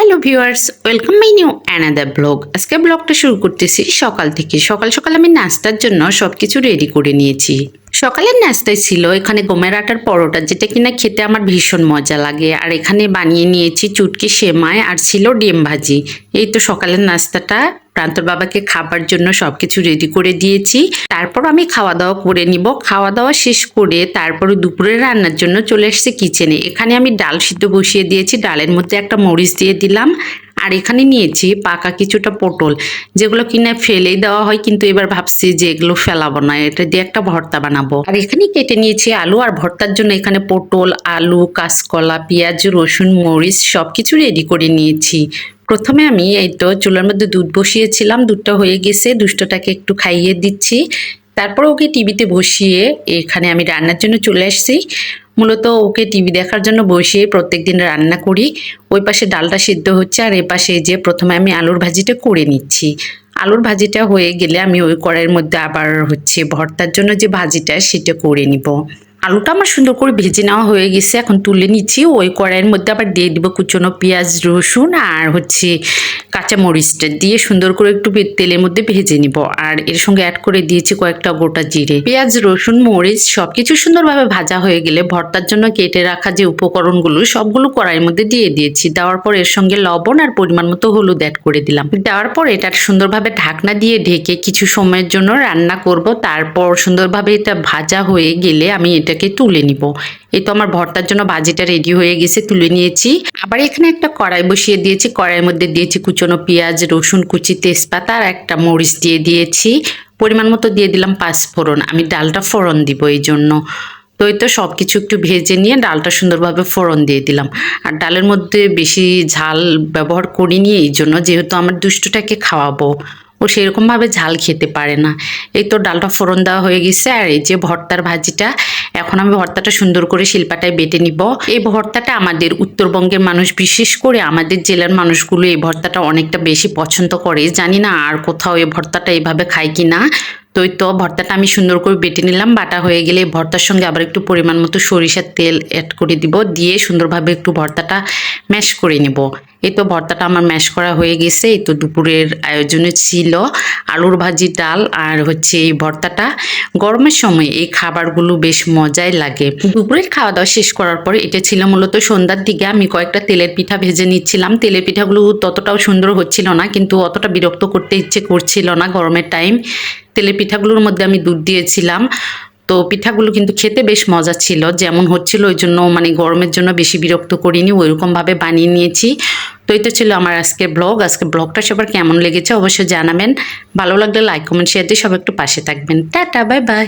Hello viewers welcome my new another blog আজকে ব্লগটা শুরু করতেছি সকাল থেকে। সকাল সকাল আমি নাস্তার জন্য সব কিছু রেডি করে নিয়েছি। সকালের নাস্তায় ছিল এখানে গমের আটার পরোটা, যেটা কিনা খেতে আমার ভীষণ মজা লাগে। আর এখানে বানিয়ে নিয়েছি চুটকি সেমাই আর ছিল ডিম ভাজি। এই তো সকালের নাস্তাটা, প্রান্তর বাবাকে খাবার জন্য সবকিছু রেডি করে দিয়েছি। তারপর আমি খাওয়া দাওয়া করে নিব। খাওয়া দাওয়া শেষ করে তারপরে দুপুরে রান্নার জন্য চলে এসেছি কিচেনে এখানে আমি ডাল সিদ্ধ বসিয়ে দিয়েছি। ডালের মধ্যে একটা মরিচ দিয়ে দিলাম। আর এখানে নিয়েছি পাকা কিছুটা পটল, যেগুলো কিনে ফেলেই দেওয়া হয়, কিন্তু এবার ভাবছি যে এগুলো ফেলাবো না, এটা দিয়ে একটা ভর্তা বানাবো। আর এখানে কেটে নিয়েছি আলু, আর ভর্তার জন্য এখানে পটল, আলু, কাঁচকলা, পেঁয়াজ, রসুন, মরিচ সবকিছু রেডি করে নিয়েছি। প্রথমে আমি এই তো চুলার মধ্যে দুধ বসিয়েছিলাম, দুধটা হয়ে গেছে, দুষ্টটাকে একটু খাইয়ে দিচ্ছি। তারপর ওকে টিভিতে বসিয়ে এখানে আমি রান্নার জন্য চলে আসছি। মূলত ওকে টিভি দেখার জন্য বসিয়ে প্রত্যেক দিন রান্না করি। ওই পাশে ডালটা সিদ্ধ হচ্ছে আর এ পাশে যে প্রথমে আমি আলুর ভাজিটা করে নিচ্ছি। আলুর ভাজিটা হয়ে গেলে আমি ওই কড়াইয়ের মধ্যে আবার হচ্ছে ভর্তার জন্য যে ভাজিটা সেটা করে নিব। আলুটা আমার সুন্দর করে ভেজে নেওয়া হয়ে গেছে। এখন তুলে নিচ্ছি। ওই কড়াইয়ের মধ্যে আবার দিয়ে দিব কুচনো পেঁয়াজ, রসুন আর হচ্ছে কাঁচা মরিচটা দিয়ে সুন্দর করে একটু তেলের মধ্যে ভেজে নিব। আর এর সঙ্গে অ্যাড করে দিয়েছি কয়েকটা গোটা জিরে। পেঁয়াজ, রসুন, মরিচ সবকিছু সুন্দরভাবে ভাজা হয়ে গেলে ভর্তার জন্য কেটে রাখা যে উপকরণগুলো, সবগুলো কড়াইয়ের মধ্যে দিয়ে দিয়েছি। দেওয়ার পর এর সঙ্গে লবণ আর পরিমাণ মতো হলুদ অ্যাড করে দিলাম। দেওয়ার পর এটা সুন্দরভাবে ঢাকনা দিয়ে ঢেকে কিছু সময়ের জন্য রান্না করব। তারপর সুন্দরভাবে এটা ভাজা হয়ে গেলে আমি এটাকে তুলে নিব। এই তো আমার ভর্তার জন্য ভাজিটা রেডি হয়ে গেছে, তুলে নিয়েছি। আবার এখানে একটা কড়াই বসিয়ে দিয়েছি, কড়াইয়ের মধ্যে দিয়েছি কুচনো পেঁয়াজ, রসুন, কুচি, তেজপাতা আর একটা মরিচ দিয়ে দিয়েছি। পরিমাণ মতো দিয়ে দিলাম পাঁচ ফোড়ন। আমি ডালটা ফোড়ন দিব এই জন্য। তো এই তো সব কিছু একটু ভেজে নিয়ে ডালটা সুন্দরভাবে ফোড়ন দিয়ে দিলাম। আর ডালের মধ্যে বেশি ঝাল ব্যবহার করিনি এই জন্য, যেহেতু আমার দুষ্টটাকে খাওয়াবো। ও সেরকমভাবে ঝাল খেতে পারে না। এই তো ডালটা ফোড়ন দেওয়া হয়ে গেছে আর এই যে ভর্তার ভাজিটা, এখন আমি ভর্তাটা সুন্দর করে শিল্পাটায় বেটে নিব। এই ভর্তাটা আমাদের উত্তরবঙ্গের মানুষ, বিশেষ করে আমাদের জেলার মানুষগুলো এই ভর্তাটা অনেকটা বেশি পছন্দ করে। জানি না আর কোথাও এই ভর্তাটা এইভাবে খায় কি না। তো তো ভর্তাটা আমি সুন্দর করে বেটে নিলাম, বাটা হয়ে গেলে ভর্তার সঙ্গে আবার একটু পরিমাণ মতো সরিষার তেল অ্যাড করে দিব, দিয়ে সুন্দরভাবে একটু ভর্তাটা ম্যাশ করে নেব। এই তো ভর্তাটা আমার ম্যাশ করা হয়ে গেছে। এই তো দুপুরের আয়োজনে ছিল আলুর ভাজি, ডাল আর হচ্ছে এই ভর্তাটা। গরমের সময় এই খাবারগুলো বেশ মজাই লাগে। দুপুরের খাওয়া দাওয়া শেষ করার পর এটা ছিল মূলত সন্ধ্যার দিকে। আমি কয়েকটা তেলের পিঠা ভেজে নিচ্ছিলাম। তেলের পিঠাগুলো ততটাও সুন্দর হচ্ছিল না, কিন্তু অতটা বিরক্ত করতে ইচ্ছে করছিল না গরমের টাইম তেলের পিঠাগুলোর মধ্যে আমি দুধ দিয়েছিলাম। তো পিঠাগুলো কিন্তু খেতে বেশ মজা ছিল। যেমন হচ্ছিল ওই জন্য মানে গরমের জন্য বেশি বিরক্ত করিনি, ওইরকমভাবে বানিয়ে নিয়েছি। তো এটা ছিল আমার আজকে ব্লগ। আজকে ব্লগটা সবার কেমন লেগেছে অবশ্যই জানাবেন। ভালো লাগলে লাইক, কমেন্ট শেয়ার দিয়ে সবাই একটু পাশে থাকবেন। Tata, bye bye.